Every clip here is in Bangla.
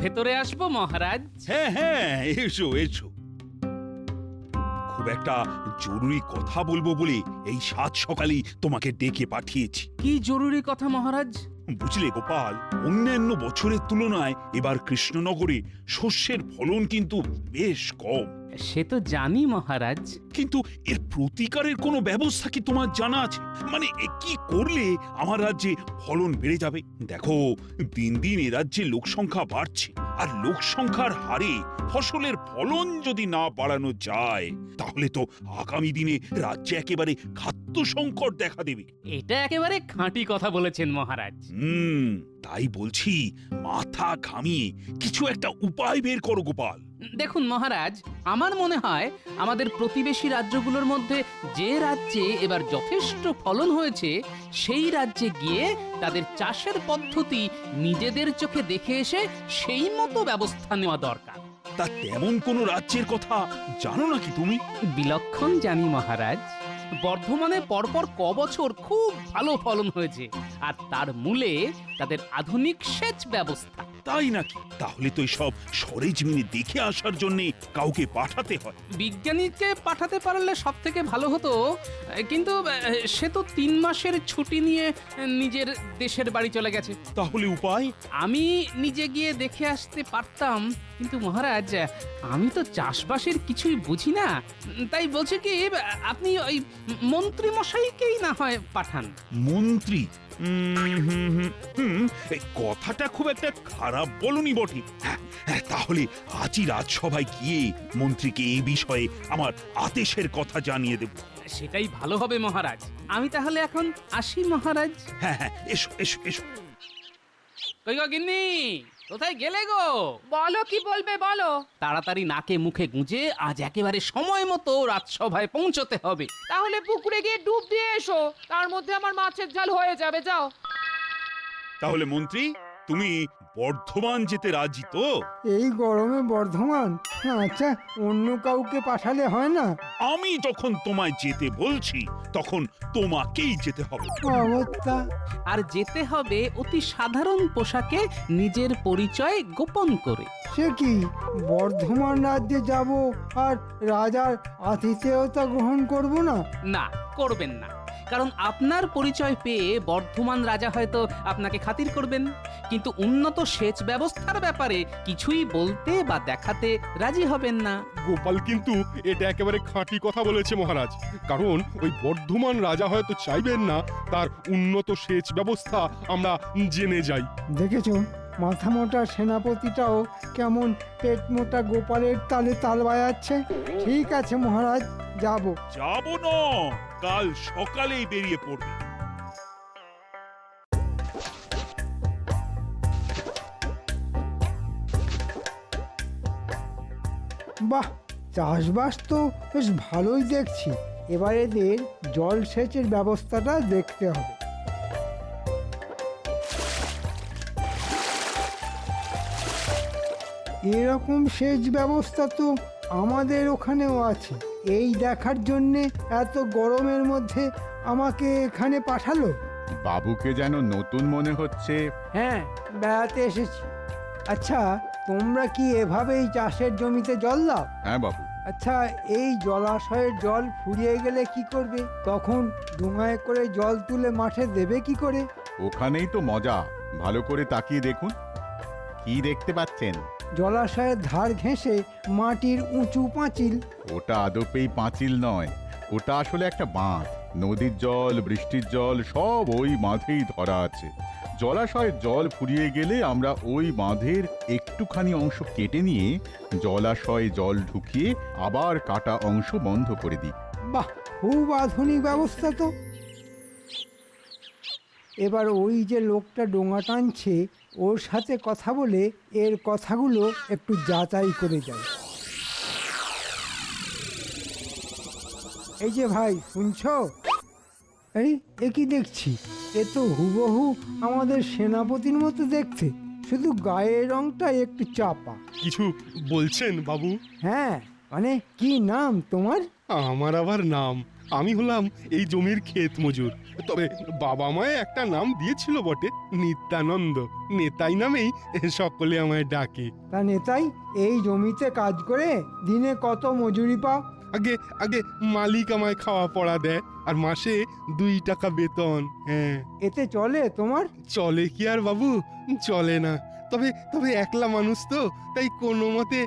ভেতরে আসব মহারাজ? হ্যাঁ হ্যাঁ এসো এসো। খুব একটা জরুরি কথা বলব বলে এই সাত সকালেই তোমাকে ডেকে পাঠিয়েছি। কি জরুরি কথা মহারাজ? বুঝলে গোপাল অন্যান্য বছরের তুলনায় এবার কৃষ্ণনগরে শস্যের ফলন কিন্তু বেশ কম। সে তো জানি মহারাজ। কিন্তু এর প্রতিকারের কোনো ব্যবস্থা কি তোমার জানা আছে? মানে এ কি করলে আমার রাজ্যে ফলন বেড়ে যাবে? দেখো দিন দিন এ রাজ্যে লোক সংখ্যা বাড়ছে আর লোক সংখ্যার হারে ফসলের ফলন যদি না বাড়ানো যায় তাহলে তো আগামী দিনে রাজ্যে একেবারে খাদ্য সংকট দেখা দেবে। এটা একেবারে খাঁটি কথা বলেছেন মহারাজ। হুম তাই বলছি মাথা ঘামিয়ে কিছু একটা উপায় বের করো গোপাল। দেখুন মহারাজ আমার মনে হয় আমাদের প্রতিবেশী রাজ্যগুলোর মধ্যে যে রাজ্যে এবার যথেষ্ট ফলন হয়েছে সেই রাজ্যে গিয়ে তাদের চাষের পদ্ধতি নিজেদের চোখে দেখে এসে সেই মতো ব্যবস্থা নেওয়া দরকার। তা তেমন কোনো রাজ্যের কথা জানো নাকি তুমি? বিলক্ষণ জানি মহারাজ বর্ধমানে পরপর ক বছর খুব ভালো ফলন হয়েছে আর তার মূলে তাদের আধুনিক সেচ ব্যবস্থা। তাই নাকি? তাহলে তো সব সরেজমিনে দেখে আসার জন্য কাউকে পাঠাতে হয়। বিজ্ঞানীকে পাঠাতে পারলে সব থেকে ভালো হতো কিন্তু সে তো তিন মাসের ছুটি নিয়ে নিজের দেশের বাড়ি চলে গেছে। তাহলে উপায়? আমি নিজে গিয়ে দেখে আসতে পারতাম কিন্তু মহারাজ আমি তো চাষবাসের কিছুই বুঝি না। তাই বলছি কি আপনি ওই মন্ত্রী মশাইকেই না হয় পাঠান। মন্ত্রী? এই কথাটা খুব একটা খারাপ বলনি বটে। হ্যাঁ, হ্যাঁ, তাহলে আজই রাজসভায় গিয়ে মন্ত্রীকে এই বিষয়ে আমার আদেশের কথা জানিয়ে দেব। সেটাই ভালো হবে মহারাজ। আমি তাহলে এখন আসি মহারাজ। হ্যাঁ হ্যাঁ এসো এসো এসো। কই গিন্নি? কোথায় গেলে গো? বলো কি বলবে বলো। তাড়াতাড়ি নাকে মুখে গুঁজে আজ একেবারে সময় মতো রাজসভায় পৌঁছতে হবে। তাহলে পুকুরে গিয়ে ডুব দিয়ে এসো তার মধ্যে আমার মাছের জাল হয়ে যাবে যাও। তাহলে মন্ত্রী তুমি বর্ধমান যেতে রাজি তো? এই গরমে বর্ধমান? আচ্ছা অন্য কাউকে পাঠালে হয় না? আমি যখন তোমায় যেতে বলছি তখন তোমাকেই যেতে হবে। অবস্থা। আর যেতে হবে অতি সাধারণ পোশাকে নিজের পরিচয় গোপন করে। সে কি? বর্ধমান রাজ্যে যাব আর রাজার আতিথেয়তা গ্রহণ করব না? না করবেন না। কারণ আপনার পরিচয় পেয়ে বর্ধমান রাজা হয়তো আপনাকে খাতির করবেন। কিন্তু উন্নত সেচ ব্যবস্থার ব্যাপারে কিছুই বলতে বা দেখাতে রাজি হবেন না। গোপাল কিন্তু এটা একেবারে খাঁটি কথা বলেছে মহারাজ। কারণ ওই বর্ধমান রাজা হয়তো চাইবেন না তার উন্নত সেচ ব্যবস্থা আমরা জেনে যাই। দেখেছ মাথা মোটা সেনাপতিটাও কেমন পেট মোটা গোপালের তালে তাল বাজাচ্ছে ঠিক আছে মহারাজ যাব। যাব না। কাল সকালেই বেরিয়ে পড়বে। বাহ, চাষবাস তো বেশ ভালোই দেখছি। এবার এদের জলসেচের ব্যবস্থাটা দেখতে হবে। এরকম সেচ ব্যবস্থা তো আমাদের ওখানেও আছে। এই দেখার জন্যে এত গরমের মধ্যে আমাকে এখানে পাঠালো। বাবুকে যেন নতুন মনে হচ্ছে। হ্যাঁ বেড়াতে এসেছি। আচ্ছা তোমরা কি এভাবেই চাষের জমিতে জল দাও? হ্যাঁ বাবু। আচ্ছা এই জলাশয়ের জল ফুরিয়ে গেলে কি করবে? তখন ডোঙায় করে জল তুলে মাঠে দেবে কি করে? ওখানেই তো মজা। ভালো করে তাকিয়ে দেখুন। কি দেখতে পাচ্ছেন? জলাশয়ের ধার ঘেঁষে মাটির উঁচু পাঁচিল। ওটা আদপেই পাঁচিল নয় ওটা আসলে একটা বাঁধ। নদীর জল বৃষ্টির জল সব ওই বাঁধেই ধরা আছে। জলাশয়ের জল ফুরিয়ে গেলে আমরা ওই বাঁধের একটুখানি অংশ কেটে নিয়ে জলাশয়ে জল ঢুকিয়ে আবার কাটা অংশ বন্ধ করে দিই। বাহ খুব আধুনিক ব্যবস্থা তো। এবার ওই যে লোকটা ডোঙা টানছে ওর সাথে কথা বলে এর কথাগুলো একটু যাচাই করে যায় এই যে ভাই শুনছ? এই এ কি দেখছি? এ তো হুবহু আমাদের সেনাপতির মতো দেখতে। শুধু গায়ের রংটা একটু চাপা। কিছু বলছেন বাবু? হ্যাঁ মানে কি নাম তোমার? আমার আবার নাম। আমি হলাম এই জমির ক্ষেত মজুর। তবে বাবা মায়ে একটা নাম দিয়েছিল বটে নিত্যানন্দ। নেতাই নামেই সকলে আমায় ডাকে। তা নেতাই এই জমিতে কাজ করে দিনে কত মজুরি পাও? আগে আগে মালিক আমায় খাওয়া পড়া দেয় আর মাসে দুই টাকা বেতন হ্যাঁ। এতে চলে তোমার? চলে কি আর বাবু? চলে না। তবে তবে একলা মানুষ তো তাই কোনো মতে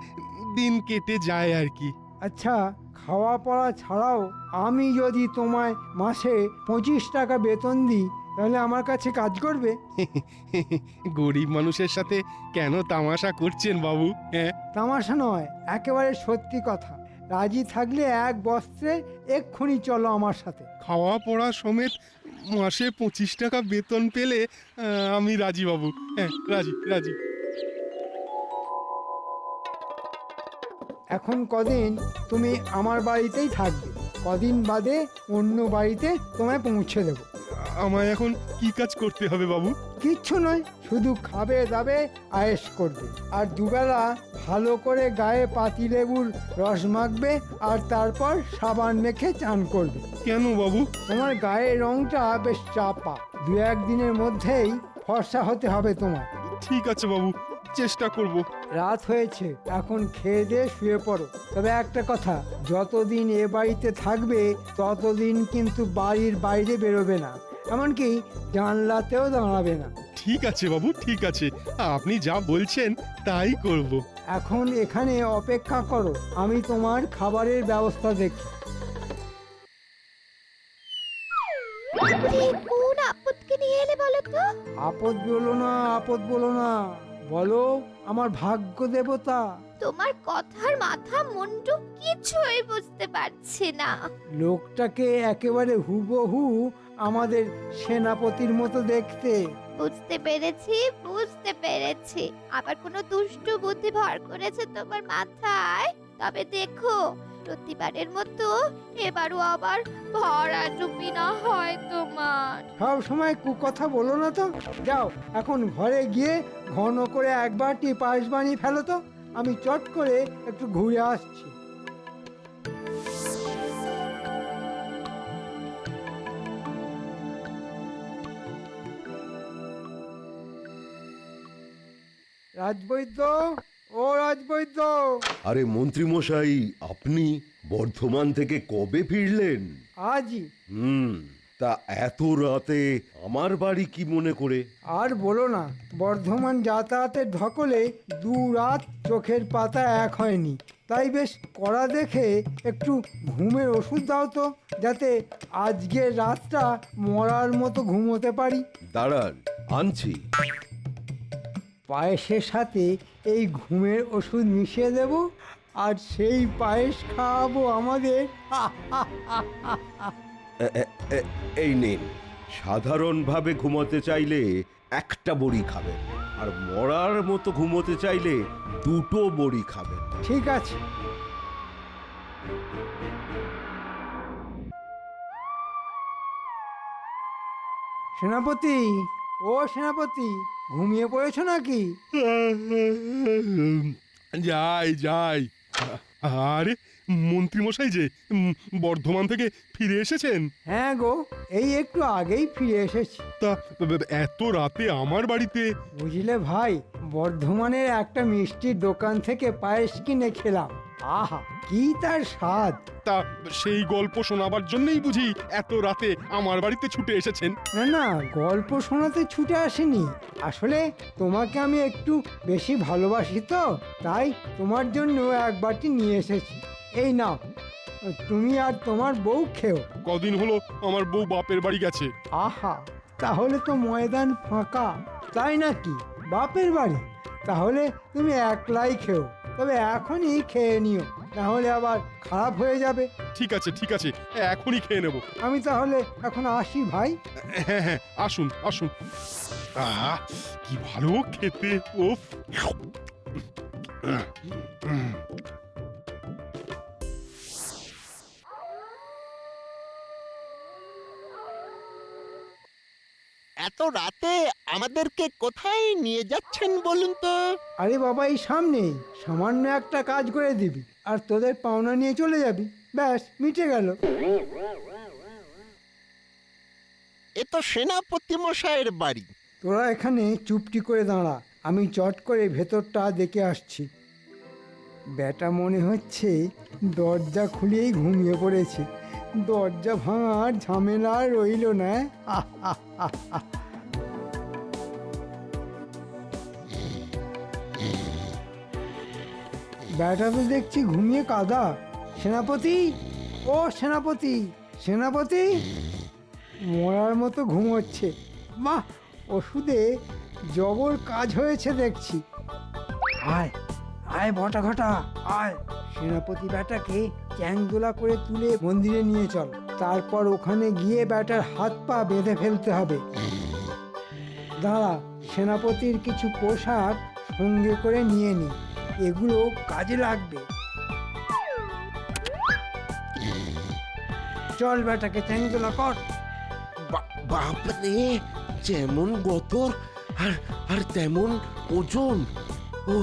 দিন কেটে যায় আর কি। আচ্ছা খাওয়া পড়া ছাড়াও আমি যদি তোমায় মাসে পঁচিশ টাকা বেতন দিই তাহলে আমার কাছে কাজ করবে? গরিব মানুষের সাথে কেন তামাশা করছেন বাবু হ্যাঁ? তামাশা নয় একেবারে সত্যি কথা। রাজি থাকলে এক বস্ত্রে এক্ষুনি চলো আমার সাথে। খাওয়া পড়া সমেত মাসে পঁচিশ টাকা বেতন পেলে আহ, আমি রাজি বাবু হ্যাঁ রাজি রাজি। এখন কদিন তুমি আমার বাড়িতেই থাকবে। কদিন বাদে অন্য বাড়িতে তোমায় পৌঁছে দেবো। আমায় এখন কি কাজ করতে হবে বাবু? কিচ্ছু নয় শুধু খাবে দাবে আয়েস করবে। আর দুবেলা ভালো করে গায়ে পাতি লেবুর রস মাখবে আর তারপর সাবান মেখে চান করবে। কেন বাবু? তোমার গায়ের রংটা বেশ চাপা। দু একদিনের মধ্যেই ফর্সা হতে হবে তোমার ঠিক আছে বাবু চেষ্টা করব। রাত হয়েছে এখন খেয়ে দিয়ে শুয়ে পড়ো। তবে একটা কথা যতদিন এ বাড়িতে থাকবে ততদিন কিন্তু বাড়ির বাইরে বেরোবে না। এমনকি জানলাতেও দাঁড়াবে না। ঠিক আছে বাবু ঠিক আছে। আপনি যা বলছেন তাই করব। এখন এখানে অপেক্ষা করো আমি তোমার খাবারের ব্যবস্থা দেখি কোন আপদকে নিয়ে এলে বলো তো? আপদ বলো না আপদ বলো না। বলো আমার ভাগ্য দেবতা। তোমার কথার মাথা মুন্ডু কিছুই বুঝতে পারছি না। লোকটাকে একেবারে হুবহু আমাদের সেনাপতির মতো দেখতে। বুঝতে পেরেছি বুঝতে পেরেছি। আবার কোনো দুষ্টু বুদ্ধি ভর করেছে তোমার মাথায়? তবে দেখো প্রতিবারের মতো এবারও আবার ভরা ডুবি না হয় তোমার। সব সময় কুকথা বলো না তো। যাও, এখন ঘরে গিয়ে ঘন করে একবারটি পায়েস বানিয়ে ফেলো তো। আমি চট করে একটু ঘুরে আসছি। রাজবৈদ্য? ও রাজবৈদ্য। আরে মন্ত্রীমশাই আপনি বর্ধমান থেকে কবে ফিরলেন? আজই। হুম তা এত রাতে আমার বাড়ি কি মনে করে? আর বলো না বর্ধমান যাতায়াতের ধকলে দু রাত চোখের পাতা এক হয়নি। তাই বেশ কড়া দেখে একটু ঘুমের ওষুধ দাও তো যাতে আজকের রাতটা মরার মতো ঘুমোতে পারি। দাঁড়ান আনছি। পায়েসের সাথে এই ঘুমের ওষুধ মিশিয়ে দেব আর সেই পায়েস খাওয়াবো আমাদের। এই নিন। সাধারণভাবে ঘুমোতে চাইলে একটা বড়ি খাবেন আর মরার মতো ঘুমোতে চাইলে দুটো বড়ি খাবেন। ঠিক আছে। সেনাপতি ও সেনাপতি ঘুমিয়ে পড়েছো নাকি? যাই যাই। আরে মন্ত্রীমশাই যে বর্ধমান থেকে ফিরে এসেছেন। হ্যাঁ গো এই একটু আগেই ফিরে এসেছি। তা এত রাতে আমার বাড়িতে বুঝলে ভাই বর্ধমানের একটা মিষ্টির দোকান থেকে পায়েস কিনে খেলাম। আহা কি তার স্বাদ? তা সেই গল্প শোনাবার জন্যই বুঝি এত রাতে আমার বাড়িতে ছুটে এসেছেন। না না গল্প শোনাতে ছুটে আসেনি। আসলে তোমাকে আমি একটু বেশি ভালোবাসি তো তাই তোমার জন্য এক বাটি নিয়ে এসেছি। এই নাও তুমি আর তোমার বউ খেও। কদিন হলো আমার বউ বাপের বাড়ি গেছে। আহা তাহলে তো ময়দান ফাঁকা তাই নাকি? বাপের বাড়ি তাহলে তুমি একলাই খেও। তবে এখনই খেয়ে নিও নাহলে আবার খারাপ হয়ে যাবে। ঠিক আছে ঠিক আছে এখনই খেয়ে নেব। আমি তাহলে এখন আসি ভাই। হ্যাঁ হ্যাঁ আসুন আসুন। আহ কি ভালো খেতে ওফ এত রাতে আমাদেরকে কোথায় নিয়ে যাচ্ছেন বলুন তো? আরে বাবা এই সামনেই। সামান্য একটা কাজ করে দিবি আর তোদের পাওনা নিয়ে চলে যাবি। ব্যাস মিটে গেল। এ তো সেনাপতি মশাইয়ের বাড়ি। তোরা এখানে চুপটি করে দাঁড়া আমি চট করে ভেতরটা দেখে আসছি। ব্যাটা মনে হচ্ছে দরজা খুলেই ঘুমিয়ে পড়েছে। দরজা ভাঙার ঝামেলা রইল না ব্যাটা তো দেখছি ঘুমিয়ে কাদা। সেনাপতি? ও সেনাপতি সেনাপতি? মরার মতো ঘুমোচ্ছে মা, ওষুধে জবর কাজ হয়েছে দেখছি। আয় আয় বটা ঘটা, আয়। সেনাপতি ব্যাটাকে চ্যাংদোলা করে তুলে মন্দিরে নিয়ে চল। তারপর ওখানে গিয়ে ব্যাটার হাত পা বেঁধে ফেলতে হবে। দাঁড়া, সেনাপতির কিছু পোশাক সঙ্গে করে নিয়ে নি। এগুলো কাজে লাগবে। চল ব্যাটাকে চ্যাংদোলা কর। বাপরে যেমন গতর আর আর তেমন ওজন। ও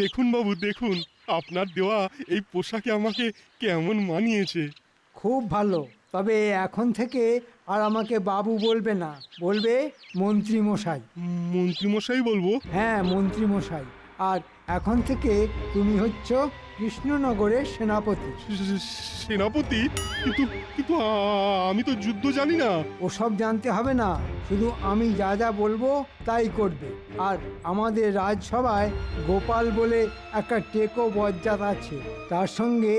দেখুন বাবু দেখুন আপনার দেওয়া এই পোশাকে আমাকে কেমন মানিয়েছে। খুব ভালো তবে এখন থেকে আর আমাকে বাবু বলবে না বলবে মন্ত্রী মশাই মন্ত্রীমশাই বলব? হ্যাঁ মন্ত্রী মশাই আর এখন থেকে তুমি হচ্ছ কৃষ্ণনগরের সেনাপতি। সেনাপতি? কিন্তু কিন্তু আমি তো যুদ্ধ জানি না। ওসব জানতে হবে না শুধু আমি যা যা বলব তাই করবে। আর আমাদের রাজসভায় গোপাল বলে একটা টেকো বজ্জাত আছে তার সঙ্গে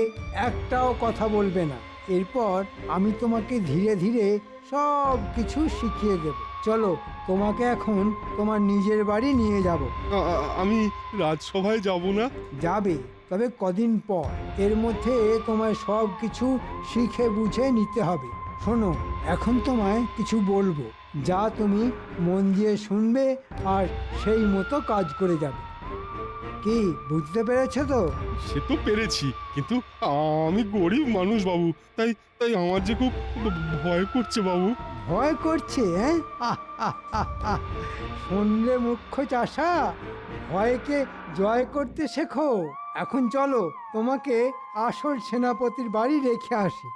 একটাও কথা বলবে না। এরপর আমি তোমাকে ধীরে ধীরে সব কিছু শিখিয়ে দেব। চলো তোমাকে এখন তোমার নিজের বাড়ি নিয়ে যাব। আ- আ- আমি রাজসভায় যাব না? যাবে তবে কদিন পর। এর মধ্যে তোমায় সব কিছু শিখে বুঝে নিতে হবে। শোনো এখন তোমায় কিছু বলব। যা তুমি মন দিয়ে শুনবে আর সেই মতো কাজ করে যাবে। কি? বুঝতে পেরেছ তো? সে তো পেরেছি কিন্তু আমি গরিব মানুষ বাবু তাই তাই আমার যে খুব ভয় করছে বাবু। ভয় করছে হ্যাঁ। শুনলে মুখ্য চাষা ভয়কে জয় করতে শেখো। এখন চলো তোমাকে আসল সেনাপতির বাড়ি রেখে আসি।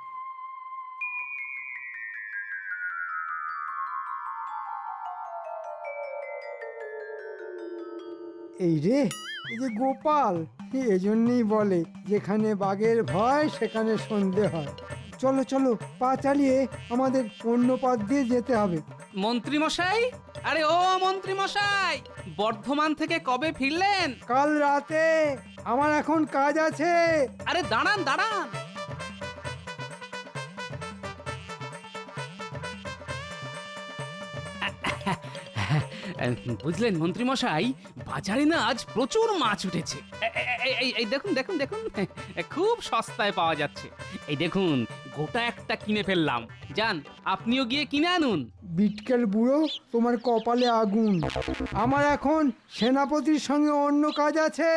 এই রে এই যে গোপাল এজন্যই বলে যেখানে বাঘের ভয় সেখানে সন্ধে হয়। চলো চলো পা চালিয়ে আমাদের অন্য পথ দিয়ে যেতে হবে। মন্ত্রী মশাই আরে ও মন্ত্রী মশাই বর্ধমান থেকে কবে ফিরলেন? কাল রাতে। আমার এখন কাজ আছে। আরে দাঁড়ান দাঁড়ান। বুঝলেন মন্ত্রী মশাই বাজারে না আজ প্রচুর মাছ উঠেছে। এই দেখুন দেখুন দেখুন খুব সস্তায় পাওয়া যাচ্ছে। এই দেখুন গোটা একটা কিনে ফেললাম। যান আপনিও গিয়ে কিনে আনুন। বিটকেল বুড়ো তোমার কপালে আগুন। আমার এখন সেনাপতির সঙ্গে অন্য কাজ আছে।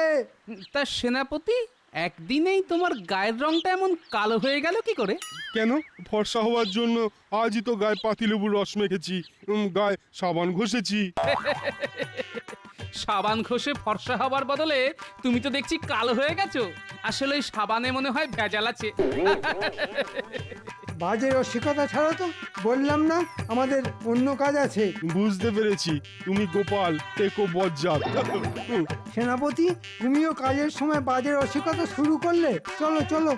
তা সেনাপতি? একদিনেই তোমার গায়ের রংটা এমন কালো হয়ে গেল কি করে? কেন? ফর্সা হওয়ার জন্য আজই তো গায়ে পাতিলেবুর রস মেখেছি উম, গায়ে সাবান ঘষেছি। সাবান ঘষে ফর্সা হবার বদলে তুমি তো দেখছি কালো হয়ে গেছো। আসলে ওই সাবানে মনে হয় ভেজাল আছে। বাজে রসিকতা ছাড়া তো বললাম না আমাদের অন্য কাজ আছে। বুঝতে পেরেছি। তুমি গোপাল টেকো বজ্জাত। হুম, সেনাপতি তুমিও কাজের সময় বাজে রসিকতা শুরু করলে। চলো চলো।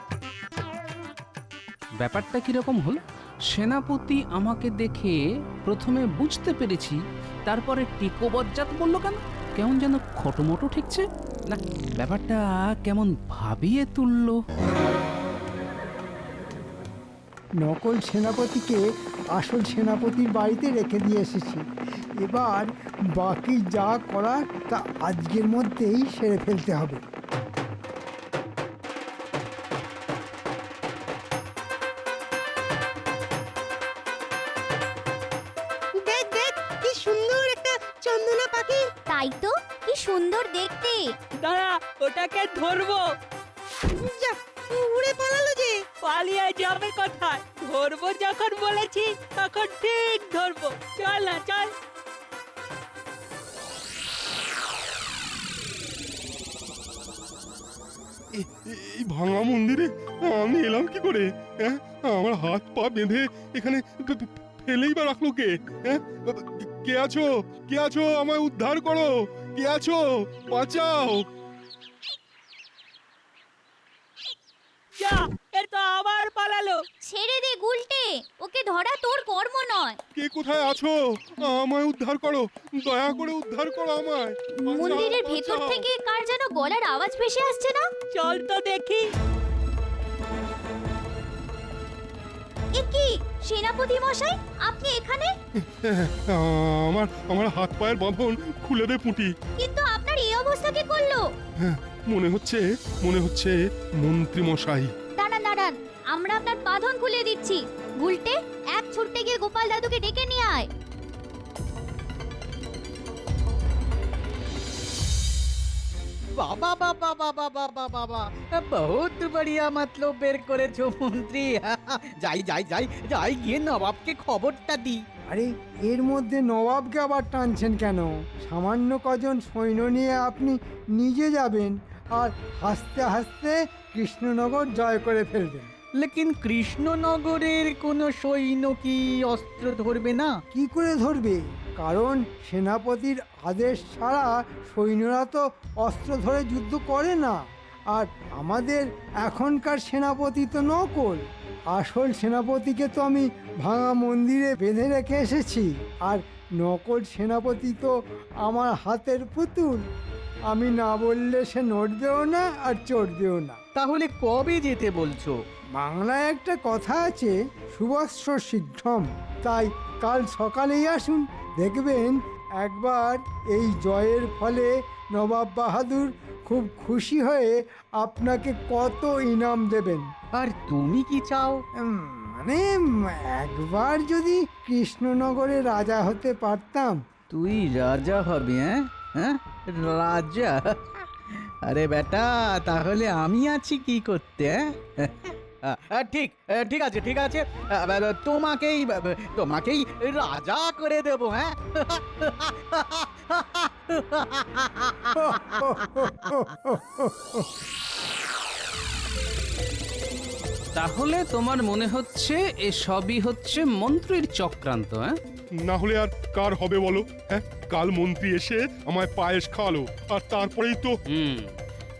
ব্যাপারটা কীরকম হলো? সেনাপতি আমাকে দেখে প্রথমে বুঝতে পেরেছি তারপরে টিকো বজ্জাত বলল কেন? কেমন যেন খটোমটো ঠিকছে? না ব্যাপারটা কেমন ভাবিয়ে তুললো? নকল সেনাপতিকে আসল সেনাপতির বাড়িতে রেখে দিয়ে এসেছি। এবার বাকি যা করার তা আজকের মধ্যেই সেরে ফেলতে হবে। দেখ দেখ কি সুন্দর একটা চন্দনা পাখি। তাই তো কি সুন্দর দেখতে। দাঁড়া ওটাকে ধরবো। ভাঙা মন্দিরে? আমি এলাম কি করে? হ্যাঁ আমার হাত পা বেঁধে এখানে ফেলেই বা রাখল কে? হ্যাঁ কে আছো? কে আছো? আমায় উদ্ধার করো। কে আছো? বাঁচাও। যা এ তো আবার পালালো। ছেড়ে দে গুলটে ওকে ধরা তোর কর্ম নয়। কে কোথায় আছো? আমায় উদ্ধার করো দয়া করে উদ্ধার করো আমায়। মন্দিরের ভেতর থেকে কার যেন গলার আওয়াজ ভেসে আসছে না? চল তো দেখি। কি সেনাপতি মশাই আপনি এখানে? আমার আমার হাত পায়ের বাঁধন খুলে দে পুঁটি। কিন্তু আপনার এই অবস্থা কে করল? মনে হচ্ছে মনে হচ্ছে মন্ত্রী মশাই। দিচ্ছি গুলটে এক ছুটতে গিয়ে গোপাল দাদুকে ডেকে নিয়ে আয়। বাবা বাবা বাবা বাবা বাবা। বহুত বড়িয়া মতলব বের করেছ মন্ত্রী। যাই যাই যাই যাই গিয়ে নবাবকে খবরটা দি। আরে এর মধ্যে নবাবকে আবার টানছেন কেন? সামান্য কজন সৈন্য নিয়ে আপনি নিজে যাবেন আর হাসতে হাসতে কৃষ্ণনগর জয় করে ফেলবেন। লেকিন কৃষ্ণনগরের কোনো সৈন্য কি অস্ত্র ধরবে না? কি করে ধরবে? কারণ সেনাপতির আদেশ ছাড়া সৈন্যরা তো অস্ত্র ধরে যুদ্ধ করে না। আর আমাদের এখনকার সেনাপতি তো নকল। আসল সেনাপতিকে তো আমি ভাঙা মন্দিরে বেঁধে রেখে এসেছি। আর নকল সেনাপতি তো আমার হাতের পুতুল। আমি না বললে সে নড়বেও না আর চড়বেও না। তাহলে কবে যেতে বলছো? বাংলায় একটা কথা আছে সুবস্ত্র শীঘ্রম। তাই কাল সকালেই আসুন দেখবেন একবার এই জয়ের ফলে নবাব বাহাদুর খুব খুশি হয়ে আপনাকে কত ইনাম দেবেন। আর তুমি কি চাও? মানে একবার যদি কৃষ্ণনগরে রাজা হতে পারতাম। তুই রাজা হবি হ্যাঁ? হ্যাঁ? রাজা? আরে বেটা তাহলে আমি আছি কি করতে হ্যাঁ? ঠিক ঠিক আছে ঠিক আছে। তোমাকেই তোমাকেই রাজা করে দেবো হ্যাঁ? তাহলে তোমার মনে হচ্ছে এ সবই হচ্ছে মন্ত্রীর চক্রান্ত হ্যাঁ? না হলে আর কার হবে বলো হ্যাঁ? কাল মন্ত্রী এসে আমায় পায়েস খাওয়ালো আর তারপরেই তো হুম।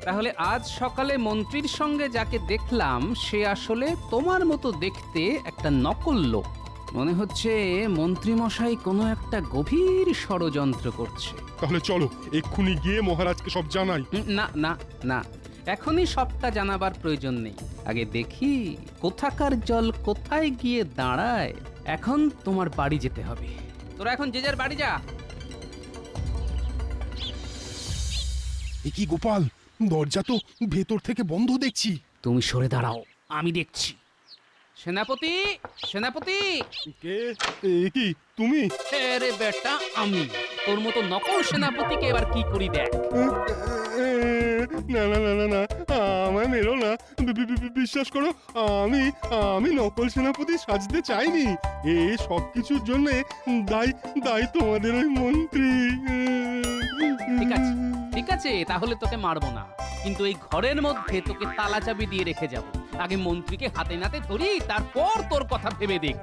তাহলে আজ সকালে মন্ত্রীর সঙ্গে যাকে দেখলাম সে আসলে তোমার মতো দেখতে একটা নকল লোক। মনে হচ্ছে মন্ত্রী মশাই কোনো একটা গভীর ষড়যন্ত্র করছে। তাহলে চলো এক্ষুনি গিয়ে মহারাজকে সব জানাই। না না না এখনই সবটা জানাবার প্রয়োজন নেই। আগে দেখি কোথাকার জল কোথায় গিয়ে দাঁড়ায় এখন তোমার বাড়ি যেতে হবে। তোরা এখন যে যার বাড়ি যা। এ কি গোপাল? দরজা তো ভেতর থেকে বন্ধ দেখছি। তুমি সরে দাঁড়াও আমি দেখছি। সেনাপতি সেনাপতি! কে? এ কি তুমি? রে বেটা আমি। তোর মতো নকল সেনাপতিকে এবার কি করি দেখ। না না না না না আমায় মেরো না। বি- বি- বি- বিশ্বাস করো আমি আমি নকল সেনাপতি সাজতে চাইনি। এ সব কিছুর জন্য দায় দায় তোমাদের ওই মন্ত্রী। ঠিক আছে। ঠিক আছে তাহলে তোকে মারবো না। কিন্তু এই ঘরের মধ্যে তোকে তালা চাবি দিয়ে রেখে যাব। আগে মন্ত্রীকে হাতে নাতে ধরি তারপর তোর কথা ভেবে দেখ।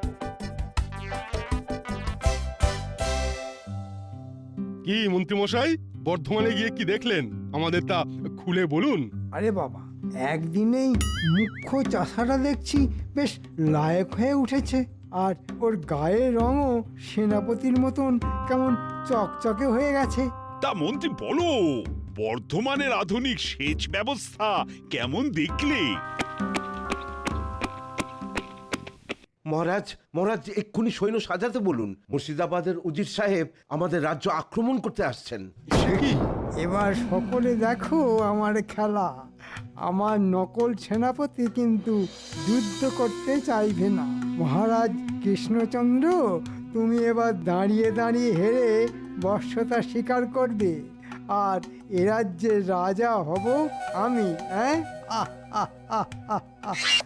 কি মন্ত্রী মশাই বর্ধমানে গিয়ে কি দেখলেন? আমাদের তা খুলে বলুন। আরে বাবা একদিনেই মুখ্য চাষাটা দেখছি বেশ লায়ক হয়ে উঠেছে। আর ওর গায়ের রঙও সেনাপতির মতন কেমন চকচকে হয়ে গেছে। তা মন্ত্রী বলো। বর্ধমানের আধুনিক সেচ ব্যবস্থা কেমন দেখলে? মহারাজ মহারাজ এক্ষুনি সৈন্য সাজাতে বলুন। মুর্শিদাবাদের উজির সাহেব আমাদের রাজ্য আক্রমণ করতে আসছেন। এবার সকলে দেখো আমার খেলা। আমার নকল সেনাপতি কিন্তু যুদ্ধ করতে চাইবে না। মহারাজ কৃষ্ণচন্দ্র তুমি এবার দাঁড়িয়ে দাঁড়িয়ে হেরে বর্ষতা স্বীকার করবে। আর এ রাজ্যের রাজা হব আমি হ্যাঁ।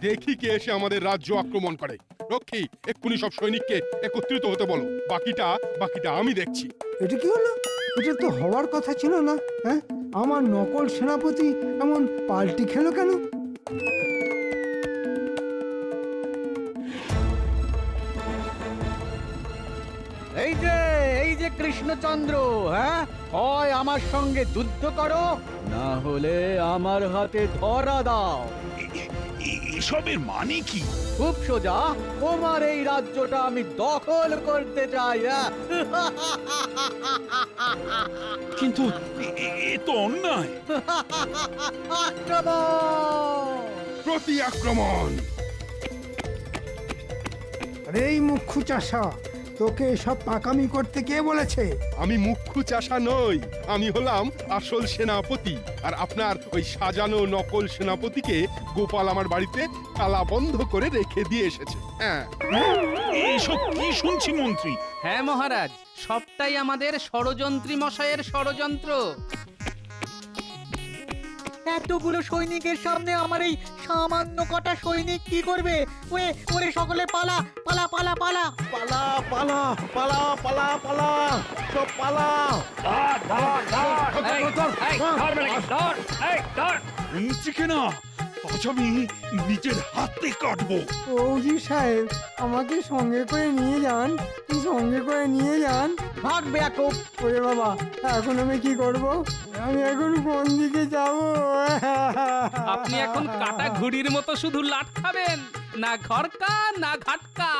দেখি কে এসে আমাদের রাজ্য আক্রমণ করে। রক্ষী এক্ষুনি সব সৈনিককে একত্রিত হতে বলো। বাকিটা বাকিটা আমি দেখছি। এটা কি হলো? এটা তো হওয়ার কথা ছিল না হ্যাঁ? আমার নকল সেনাপতি এমন পাল্টি খেলো কেন? যে কৃষ্ণচন্দ্র হ্যাঁ? হয় আমার সঙ্গে যুদ্ধ করো না হলে আমার হাতে ধরা দাও। এসবের মানে কি? খুব সোজা তোমার এই রাজ্যটা আমি দখল করতে চাই হ্যাঁ? কিন্তু এ- তো অন্যায়। আক্রমণ! প্রতি আক্রমণ। এই মুখ্য চাষা তোকে এসব পাকামি করতে কে বলেছে? আমি মুখ্য চাষা নই আমি হলাম আসল সেনাপতি। আর আপনার ওই সাজানো নকল সেনাপতিকে গোপাল আমার বাড়িতে তালা বন্ধ করে রেখে দিয়ে এসেছে। হ্যাঁ। এসব কি শুনছি মন্ত্রী? হ্যাঁ মহারাজ সবটাই আমাদের ষড়যন্ত্রী মশাইয়ের ষড়যন্ত্র। এতগুলো সৈনিকের সামনে আমার এই সামান্য কটা সৈনিক কি করবে? ওরে ওরে সকলে পালা পালা পালা পালা। পালা পালা পালা পালা পালা। সব পালা। ধর ধর ধর। ধর ধর ধর। ধর। ধর। ধর না আজ আমি নিজের হাতে কাটবো। ফৌজি সাহেব আমাকে সঙ্গে করে নিয়ে যান। সঙ্গে করে নিয়ে যান? ভাগ বেয়াকুব। ওরে বাবা এখন আমি কি করব? আমি এখন কোন দিকে যাব? আপনি এখন কাটা ঘুড়ির মতো শুধু লাট খাবেন না ঘরকা না ঘাটকা।